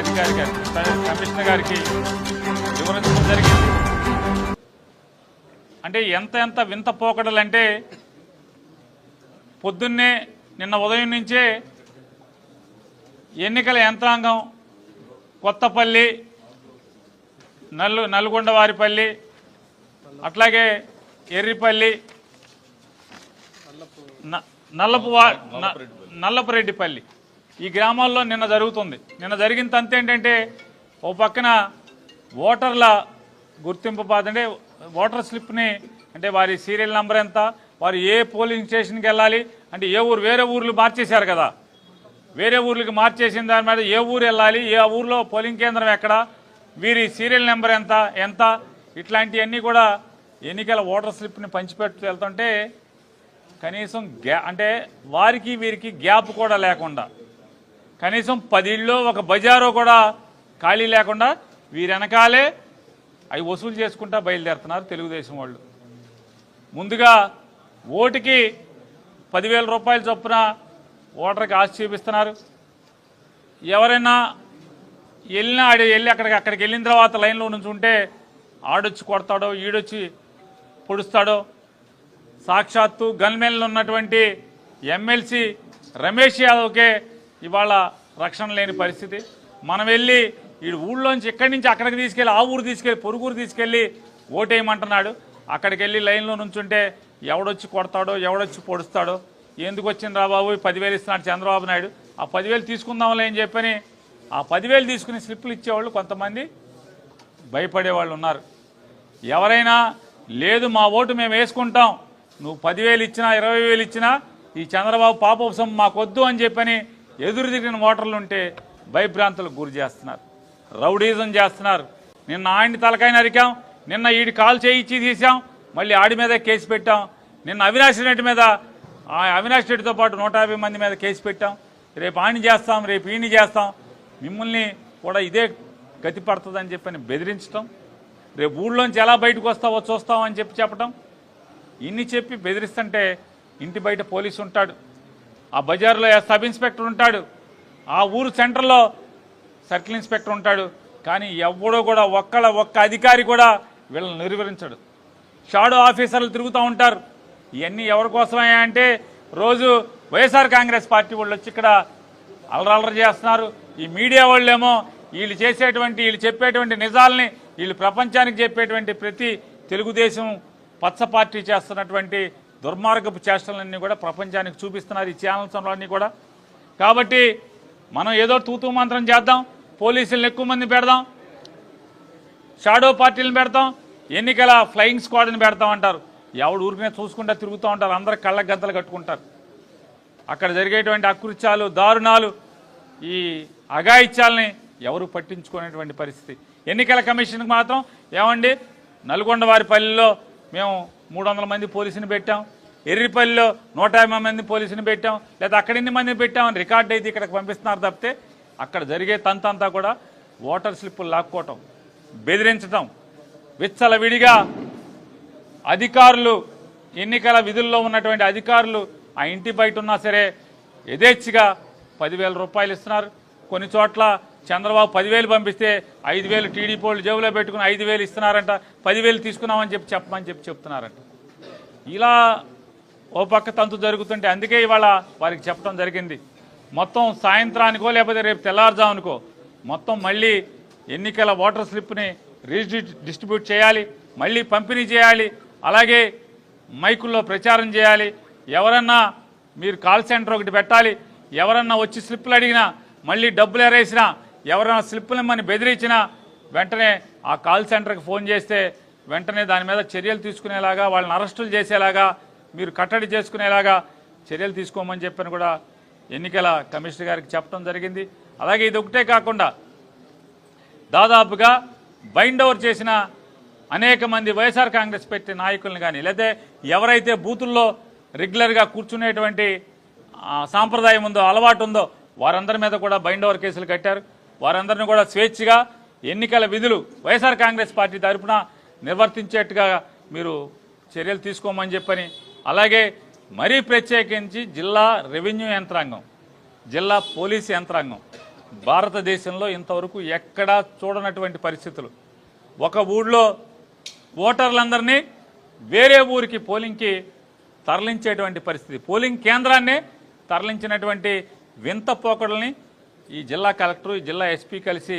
అధికారి గారికి కమిషనర్ గారికి వివరించడం జరిగింది. అంటే ఎంత ఎంత వింత పోకడలంటే పొద్దున్నే నిన్న ఉదయం నుంచే ఎన్నికల యంత్రాంగం కొత్తపల్లి నల్లు నల్గొండవారిపల్లి అట్లాగే ఎర్రిపల్లి నల్లపు నల్లపురెడ్డిపల్లి. ఈ గ్రామాల్లో నిన్న జరుగుతుంది. నిన్న జరిగిన తంత ఏంటంటే ఓ పక్కన ఓటర్ల గుర్తింపు బాధ అంటే ఓటర్ స్లిప్ని అంటే వారి సీరియల్ నెంబర్ ఎంత వారు ఏ పోలింగ్ స్టేషన్కి వెళ్ళాలి అంటే ఏ ఊరు వేరే ఊర్లు మార్చేశారు కదా. వేరే ఊర్లకి మార్చేసిన దాని మీద ఏ ఊరు వెళ్ళాలి ఏ ఊర్లో పోలింగ్ కేంద్రం ఎక్కడ వీరి సీరియల్ నెంబర్ ఎంత ఎంత ఇట్లాంటివన్నీ కూడా ఎన్నికల ఓటర్ స్లిప్ని పంచిపెట్టు వెళ్తుంటే కనీసం గ్యా అంటే వారికి వీరికి గ్యాప్ కూడా లేకుండా కనీసం పదిళ్ళు ఒక బజారో కూడా ఖాళీ లేకుండా వీరి వెనకాలే అవి వసూలు చేసుకుంటా బయలుదేరుతున్నారు తెలుగుదేశం వాళ్ళు. ముందుగా ఓటుకి పదివేల రూపాయల చొప్పున ఓటర్కి ఆశ చూపిస్తున్నారు. ఎవరైనా వెళ్ళినా ఆడ వెళ్ళి అక్కడికి అక్కడికి వెళ్ళిన తర్వాత లైన్లో నుంచి ఉంటే ఆడొచ్చి కొడతాడో ఈడొచ్చి పొడుస్తాడో. సాక్షాత్తు గన్మెన్లు ఉన్నటువంటి ఎమ్మెల్సీ రమేష్ యాదవ్కే ఇవాళ రక్షణ లేని పరిస్థితి. మనం వెళ్ళి ఈ ఊళ్ళోంచి ఇక్కడి నుంచి అక్కడికి తీసుకెళ్ళి ఆ ఊరు తీసుకెళ్ళి పొరుగురు తీసుకెళ్ళి ఓటేయమంటున్నాడు. అక్కడికి వెళ్ళి లైన్లో నుంచుంటే ఎవడొచ్చి కొడతాడో ఎవడొచ్చి పొడుస్తాడో ఎందుకు వచ్చింది రా బాబు ఈ పదివేలు ఇస్తున్నాడు చంద్రబాబు నాయుడు. ఆ పదివేలు తీసుకుందాంలే అని చెప్పని ఆ పదివేలు తీసుకుని స్లిప్పులు ఇచ్చేవాళ్ళు కొంతమంది భయపడేవాళ్ళు ఉన్నారు. ఎవరైనా లేదు మా ఓటు మేము వేసుకుంటాం. నువ్వు పదివేలు ఇచ్చినా ఇరవై వేలు ఇచ్చినా ఈ చంద్రబాబు పాపోపసం మాకొద్దు అని చెప్పని ఎదురు తిరిగిన ఓటర్లు ఉంటే భయభ్రాంతులకు గురి చేస్తున్నారు. రౌడీజం చేస్తున్నారు. నిన్న ఆయన్ని తలకాయ నరికాం నిన్న ఈడి కాల్ చేయించి తీసాం మళ్ళీ ఆడి మీద కేసు పెట్టాం నిన్న అవినాష్ రెడ్డి మీద ఆ అవినాష్ రెడ్డితో పాటు నూట యాభై మంది మీద కేసు పెట్టాం. రేపు ఆయన చేస్తాం రేపు ఈయన చేస్తాం. మిమ్మల్ని కూడా ఇదే గతి పడుతుందని చెప్పని బెదిరించడం రేపు ఊళ్ళోంచి ఎలా బయటకు వస్తావో చూస్తాం అని చెప్పి చెప్పడం ఇన్ని చెప్పి బెదిరిస్తుంటే ఇంటి బయట పోలీసు ఉంటాడు ఆ బజార్లో సబ్ ఇన్స్పెక్టర్ ఉంటాడు. ఆ ఊరు సెంటర్లో సర్కిల్ ఇన్స్పెక్టర్ ఉంటాడు. కానీ ఎవడో కూడా ఒక్కళ్ళ ఒక్క అధికారి కూడా వీళ్ళని నిర్వహించడు. షాడో ఆఫీసర్లు తిరుగుతూ ఉంటారు. ఇవన్నీ ఎవరి కోసమే అంటే రోజు వైఎస్ఆర్ కాంగ్రెస్ పార్టీ వాళ్ళు వచ్చి ఇక్కడ అలరలర చేస్తున్నారు. ఈ మీడియా వాళ్ళేమో వీళ్ళు చేసేటువంటి వీళ్ళు చెప్పేటువంటి నిజాలని వీళ్ళు ప్రపంచానికి చెప్పేటువంటి ప్రతి తెలుగుదేశం పచ్చ పార్టీ చేస్తున్నటువంటి దుర్మార్గపు చేష్టలన్నీ కూడా ప్రపంచానికి చూపిస్తున్నారు ఈ ఛానల్స్ అన్నీ కూడా. కాబట్టి మనం ఏదో తూతూ మంత్రం చేద్దాం పోలీసులను ఎక్కువ మంది పెడదాం షాడో పార్టీలను పెడతాం ఎన్నికల ఫ్లయింగ్ స్క్వాడ్ని పెడతాం అంటారు. ఎవడు ఊరికనే చూసుకుంటా తిరుగుతూ ఉంటారు అందరు కళ్ళ గద్దలు కట్టుకుంటారు. అక్కడ జరిగేటువంటి అకృత్యాలు దారుణాలు ఈ అఘాయిత్యాలని ఎవరు పట్టించుకునేటువంటి పరిస్థితి. ఎన్నికల కమిషన్కి మాత్రం ఏమండి నల్గొండ వారి పల్లెల్లో మేము మూడు వందల మంది పోలీసుని పెట్టాం. ఎర్రిపల్లిలో నూట యాభై మంది పోలీసుని పెట్టాం లేదా అక్కడ ఎన్ని మందిని పెట్టామని రికార్డ్ అయితే ఇక్కడికి పంపిస్తున్నారు తప్పితే అక్కడ జరిగే తంతంతా కూడా ఓటర్ స్లిప్పులు లాక్కోవటం బెదిరించటం విచ్చలవిడిగా అధికారులు ఎన్నికల విధుల్లో ఉన్నటువంటి అధికారులు ఆ ఇంటి బయట ఉన్నా సరే యథేచ్ఛగా పదివేల రూపాయలు ఇస్తున్నారు. కొన్ని చోట్ల చంద్రబాబు పదివేలు పంపిస్తే ఐదు వేలు టీడీపీ వాళ్ళు జేబులో పెట్టుకుని ఐదు వేలు ఇస్తున్నారంట పదివేలు తీసుకున్నామని చెప్పి చెప్పమని చెప్పి చెప్తున్నారంట. ఇలా ఓ పక్క తంతు జరుగుతుంటే అందుకే ఇవాళ వారికి చెప్పడం జరిగింది. మొత్తం సాయంత్రానికో లేకపోతే రేపు తెల్లారుజామునుకో మొత్తం మళ్ళీ ఎన్నికల ఓటర్ స్లిప్ని రిజిస్ట్రి డిస్ట్రిబ్యూట్ చేయాలి మళ్ళీ పంపిణీ చేయాలి అలాగే మైకుల్లో ప్రచారం చేయాలి. ఎవరన్నా మీరు కాల్ సెంటర్ ఒకటి పెట్టాలి ఎవరన్నా వచ్చి స్లిప్పులు అడిగినా మళ్ళీ డబ్బులు ఎరేసినా ఎవరైనా స్లిప్పులు ఇమ్మని బెదిరించినా వెంటనే ఆ కాల్ సెంటర్కి ఫోన్ చేస్తే వెంటనే దాని మీద చర్యలు తీసుకునేలాగా వాళ్ళని అరెస్టులు చేసేలాగా మీరు కట్టడి చేసుకునేలాగా చర్యలు తీసుకోమని చెప్పని కూడా ఎన్నికల కమిషనర్ గారికి చెప్పడం జరిగింది. అలాగే ఇది ఒకటే కాకుండా దాదాపుగా బైండ్ ఓవర్ చేసిన అనేక మంది వైఎస్ఆర్ కాంగ్రెస్ పార్టీ నాయకులను కానీ లేదా ఎవరైతే బూతుల్లో రెగ్యులర్గా కూర్చునేటువంటి సాంప్రదాయం ఉందో అలవాటు ఉందో వారందరి మీద కూడా బైండ్ ఓవర్ కేసులు కట్టారు. వారందరిని కూడా స్వేచ్ఛగా ఎన్నికల విధులు వైఎస్ఆర్ కాంగ్రెస్ పార్టీ తరఫున నిర్వర్తించేట్టుగా మీరు చర్యలు తీసుకోమని చెప్పని అలాగే మరీ ప్రత్యేకించి జిల్లా రెవెన్యూ యంత్రాంగం జిల్లా పోలీసు యంత్రాంగం. భారతదేశంలో ఇంతవరకు ఎక్కడా చూడనటువంటి పరిస్థితులు. ఒక ఊళ్ళో ఓటర్లందరినీ వేరే ఊరికి పోలింగ్కి తరలించేటువంటి పరిస్థితి. పోలింగ్ కేంద్రాన్ని తరలించినటువంటి వింత పోకడల్ని ఈ జిల్లా కలెక్టర్ ఈ జిల్లా ఎస్పీ కలిసి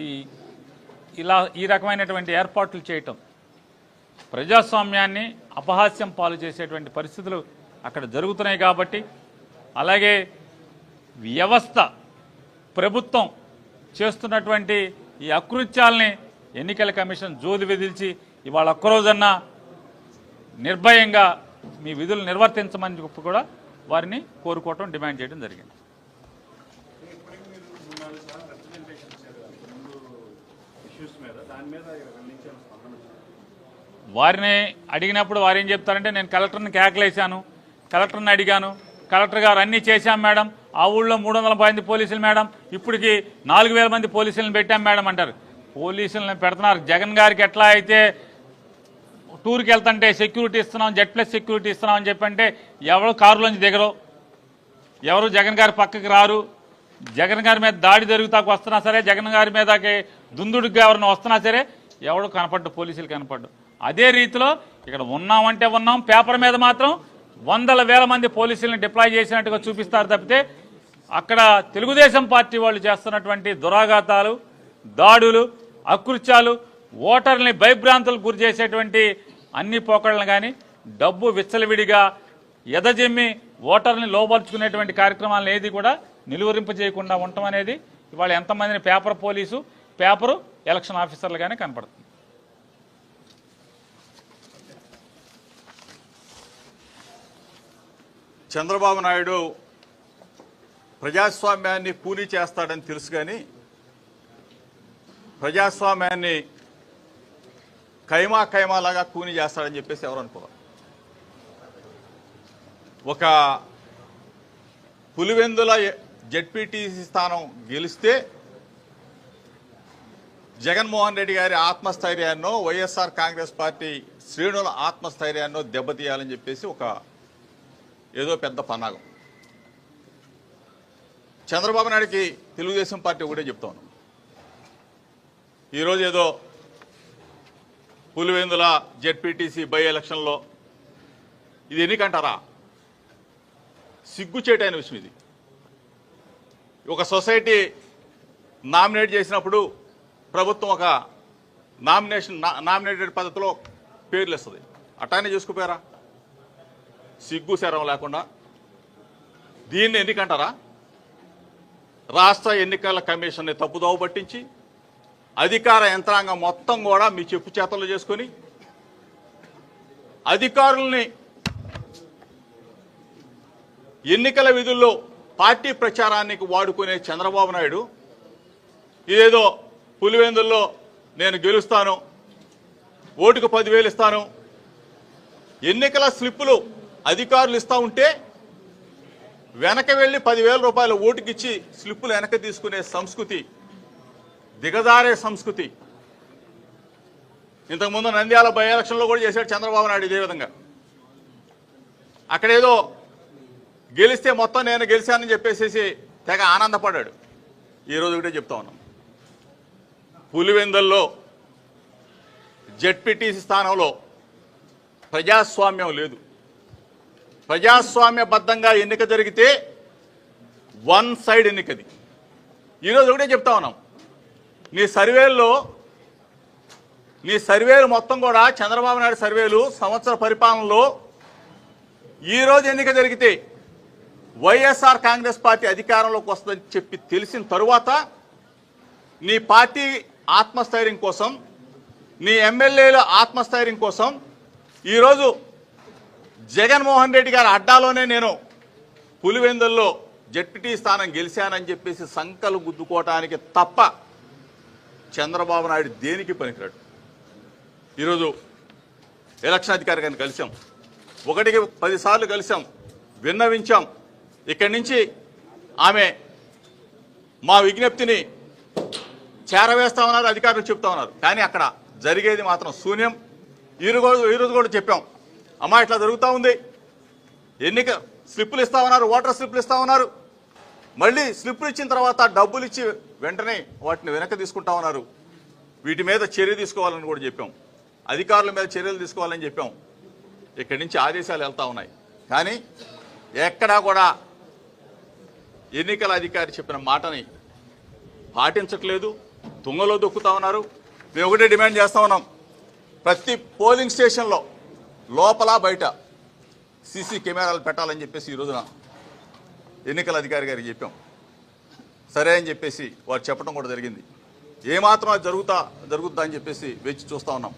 ఈ ఇలా ఈ రకమైనటువంటి ఏర్పాట్లు చేయటం. ప్రజాస్వామ్యాన్ని అపహాస్యం పాలు చేసేటువంటి పరిస్థితులు అక్కడ జరుగుతున్నాయి కాబట్టి అలాగే వ్యవస్థ ప్రభుత్వం చేస్తున్నటువంటి ఈ అకృత్యాలని ఎన్నికల కమిషన్ జోది విధిల్చి ఇవాళ ఒక్కరోజన్నా నిర్భయంగా మీ విధులు నిర్వర్తించమని చెప్పి కూడా వారిని కోరుకోవటం డిమాండ్ చేయడం జరిగింది. వారిని అడిగినప్పుడు వారు ఏం చెప్తారంటే నేను కలెక్టర్ని కేకలేశాను కలెక్టర్ని అడిగాను కలెక్టర్ గారు అన్నీ చేశాం మేడం ఆ ఊళ్ళో మూడు వందల మంది పోలీసులు మేడం ఇప్పటికి నాలుగు వేల మంది పోలీసులను పెట్టాం మేడం అంటారు. పోలీసులను పెడుతున్నారు. జగన్ గారికి ఎట్లా అయితే టూర్కి వెళ్తుంటే సెక్యూరిటీ ఇస్తున్నాం జెడ్ ప్లస్ సెక్యూరిటీ ఇస్తున్నాం అని చెప్పంటే ఎవరు కారులోంచి దిగరు. ఎవరు జగన్ గారి పక్కకి రారు. జగన్ గారి మీద దాడి జరుగుతాకు వస్తున్నా సరే జగన్ గారి మీదకి దుందుడికి ఎవరిని వస్తున్నా సరే ఎవడు కనపడ్డు పోలీసులు కనపడ్డు. అదే రీతిలో ఇక్కడ ఉన్నామంటే ఉన్నాం. పేపర్ మీద మాత్రం వందల వేల మంది పోలీసులను డిప్లాయ్ చేసినట్టుగా చూపిస్తారు తప్పితే అక్కడ తెలుగుదేశం పార్టీ వాళ్ళు చేస్తున్నటువంటి దురాఘాతాలు దాడులు అకృత్యాలు ఓటర్ని భయభ్రాంతులకు గురి చేసేటువంటి అన్ని పోకడలను కానీ డబ్బు విచ్చలవిడిగా ఎదజెమ్మి ఓటర్ని లోపరుచుకునేటువంటి కార్యక్రమాలను ఏది కూడా నిలువరింప చేయకుండా ఉండటం అనేది ఇవాళ ఎంతమందిని పేపర్ పోలీసు పేపరు ఎలక్షన్ ఆఫీసర్లుగానే కనపడుతుంది. చంద్రబాబు నాయుడు ప్రజాస్వామ్యాన్ని కూలీ చేస్తాడని తెలుసు కానీ ప్రజాస్వామ్యాన్ని కైమా కైమాలాగా కూని చేస్తాడని చెప్పేసి ఎవరు అనుకోవాలి ఒక పులివెందుల జడ్పీటీసీ స్థానం గెలిస్తే జగన్మోహన్ రెడ్డి గారి ఆత్మస్థైర్యాన్నో వైఎస్ఆర్ కాంగ్రెస్ పార్టీ శ్రేణుల ఆత్మస్థైర్యాన్నో దెబ్బతీయాలని చెప్పేసి ఒక ఏదో పెద్ద పన్నాగం. చంద్రబాబు నాయుడికి తెలుగుదేశం పార్టీ ఒకటే చెప్తాను ఈరోజు ఏదో పులివెందుల జెడ్పీటీసీ బై ఎలక్షన్లో ఇది ఎన్నికంటారా? సిగ్గుచేటైన విషయం ఇది. ఒక సొసైటీ నామినేట్ చేసినప్పుడు ప్రభుత్వం ఒక నామినేషన్ నా- నామినేటెడ్ పద్ధతిలో పేర్లు ఇస్తుంది అట్టానే చేసుకుపోయారా? సిగ్గు శరం లేకుండా. దీన్ని ఎన్నికంటారా రాష్ట్ర ఎన్నికల కమిషన్ని తప్పుదోవ పట్టించి అధికార యంత్రాంగం మొత్తం కూడా మీ చెప్పు చేతలు చేసుకొని అధికారుల్ని ఎన్నికల విధుల్లో పార్టీ ప్రచారానికి వాడుకునే చంద్రబాబు నాయుడు ఇదేదో పులివెందుల్లో నేను గెలుస్తాను ఓటుకు పదివేలు ఇస్తాను ఎన్నికల స్లిప్పులు అధికారులు ఇస్తా ఉంటే వెనక వెళ్ళి పదివేల రూపాయల ఓటుకిచ్చి స్లిప్పులు వెనక తీసుకునే సంస్కృతి దిగజారే సంస్కృతి. ఇంతకుముందు నంద్యాల బై ఎలక్షన్లో కూడా చేశాడు చంద్రబాబు నాయుడు ఇదే విధంగా. అక్కడేదో గెలిస్తే మొత్తం నేను గెలిచానని చెప్పేసేసి తెగ ఆనందపడ్డాడు. ఈరోజు ఒకటే చెప్తా ఉన్నాం. పులివెందల్లో జెడ్పీటీసీ స్థానంలో ప్రజాస్వామ్యం లేదు. ప్రజాస్వామ్యబద్ధంగా ఎన్నిక జరిగితే వన్ సైడ్ ఎన్నికది. ఈరోజు ఒకటే చెప్తా ఉన్నాం. నీ సర్వేల్లో నీ సర్వేలు మొత్తం కూడా చంద్రబాబు నాయుడు సర్వేలు సంవత్సర పరిపాలనలో ఈరోజు ఎన్నిక జరిగితే వైఎస్ఆర్ కాంగ్రెస్ పార్టీ అధికారంలోకి వస్తుందని చెప్పి తెలిసిన తరువాత నీ పార్టీ ఆత్మస్థైర్యం కోసం నీ ఎమ్మెల్యేల ఆత్మస్థైర్యం కోసం ఈరోజు జగన్మోహన్ రెడ్డి గారి అడ్డాలోనే నేను పులివెందుల్లో జడ్పీటీ స్థానం గెలిచానని చెప్పేసి సంకలు గుద్దుకోవటానికి తప్ప చంద్రబాబు నాయుడు దేనికి పనికిరాడు? ఈరోజు ఎలక్షన్ అధికారి గారిని కలిసాం ఒకటికి పదిసార్లు కలిసాం విన్నవించాం. ఇక్కడి నుంచి ఆమె మా విజ్ఞప్తిని చేరవేస్తా ఉన్నారు అధికారులు చెప్తా ఉన్నారు. కానీ అక్కడ జరిగేది మాత్రం శూన్యం. ఈరోజు ఈరోజు కూడా చెప్పాం. అమ్మా ఇట్లా జరుగుతూ ఉంది. ఎన్నిక స్లిప్పులు ఇస్తా ఉన్నారు ఓటర్ స్లిప్పులు ఇస్తా ఉన్నారు మళ్ళీ స్లిప్పులు ఇచ్చిన తర్వాత డబ్బులు ఇచ్చి వెంటనే వాటిని వెనక్కి తీసుకుంటా ఉన్నారు. వీటి మీద చర్య తీసుకోవాలని కూడా చెప్పాం. అధికారుల మీద చర్యలు తీసుకోవాలని చెప్పాం. ఇక్కడి నుంచి ఆదేశాలు వెళ్తూ ఉన్నాయి. కానీ ఎక్కడా కూడా ఎన్నికల అధికారి చెప్పిన మాటని పాటించట్లేదు. తుంగలో దొక్కుతా ఉన్నారు. మేము ఒకటే డిమాండ్ చేస్తూ ఉన్నాం. ప్రతి పోలింగ్ స్టేషన్లో లోపల బయట సీసీ కెమెరాలు పెట్టాలని చెప్పేసి ఈ రోజున ఎన్నికల అధికారి గారికి చెప్పాం. సరే అని చెప్పేసి వారు చెప్పడం కూడా జరిగింది. ఏమాత్రం అది జరుగుతా జరుగుద్దా అని చెప్పేసి వేచి చూస్తా ఉన్నాం.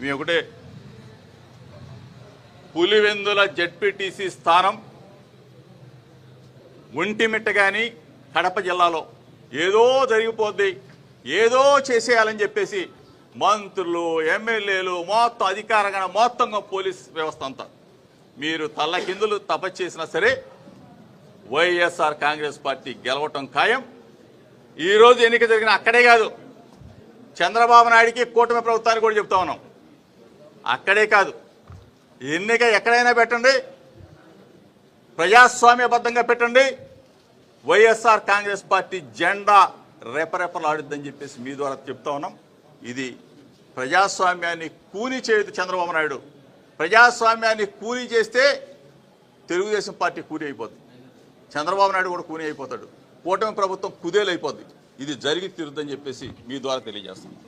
మేము ఒకటే పులివెందుల జడ్పీటీసీ స్థానం ఒంటిమిట్ట కానీ కడప జిల్లాలో ఏదో జరిగిపోద్ది ఏదో చేసేయాలని చెప్పేసి మంత్రులు ఎమ్మెల్యేలు మొత్తం అధికారంగా మొత్తంగా పోలీస్ వ్యవస్థ అంతా. మీరు తల్లకిందులు కిందులు చేసినా సరే వైఎస్ఆర్ కాంగ్రెస్ పార్టీ గెలవటం ఖాయం. ఈరోజు ఎన్నిక జరిగిన అక్కడే కాదు. చంద్రబాబు నాయుడికి కూటమి ప్రభుత్వానికి కూడా చెప్తా ఉన్నాం. అక్కడే కాదు. ఎన్నిక ఎక్కడైనా పెట్టండి. ప్రజాస్వామ్యబద్ధంగా పెట్టండి. వైఎస్ఆర్ కాంగ్రెస్ పార్టీ జెండా రెపరెపలాడుద్దని చెప్పేసి మీ ద్వారా చెప్తా ఉన్నాం. ఇది ప్రజాస్వామ్యాన్ని కూలీ చేయదు చంద్రబాబు నాయుడు. ప్రజాస్వామ్యాన్ని కూలీ చేస్తే తెలుగుదేశం పార్టీ కూలీ అయిపోద్ది. చంద్రబాబు నాయుడు కూడా కూని అయిపోతాడు. కూటమి ప్రభుత్వం కుదేలైపోద్ది. ఇది జరిగి తీరుద్దని చెప్పేసి మీ ద్వారా తెలియజేస్తున్నాం.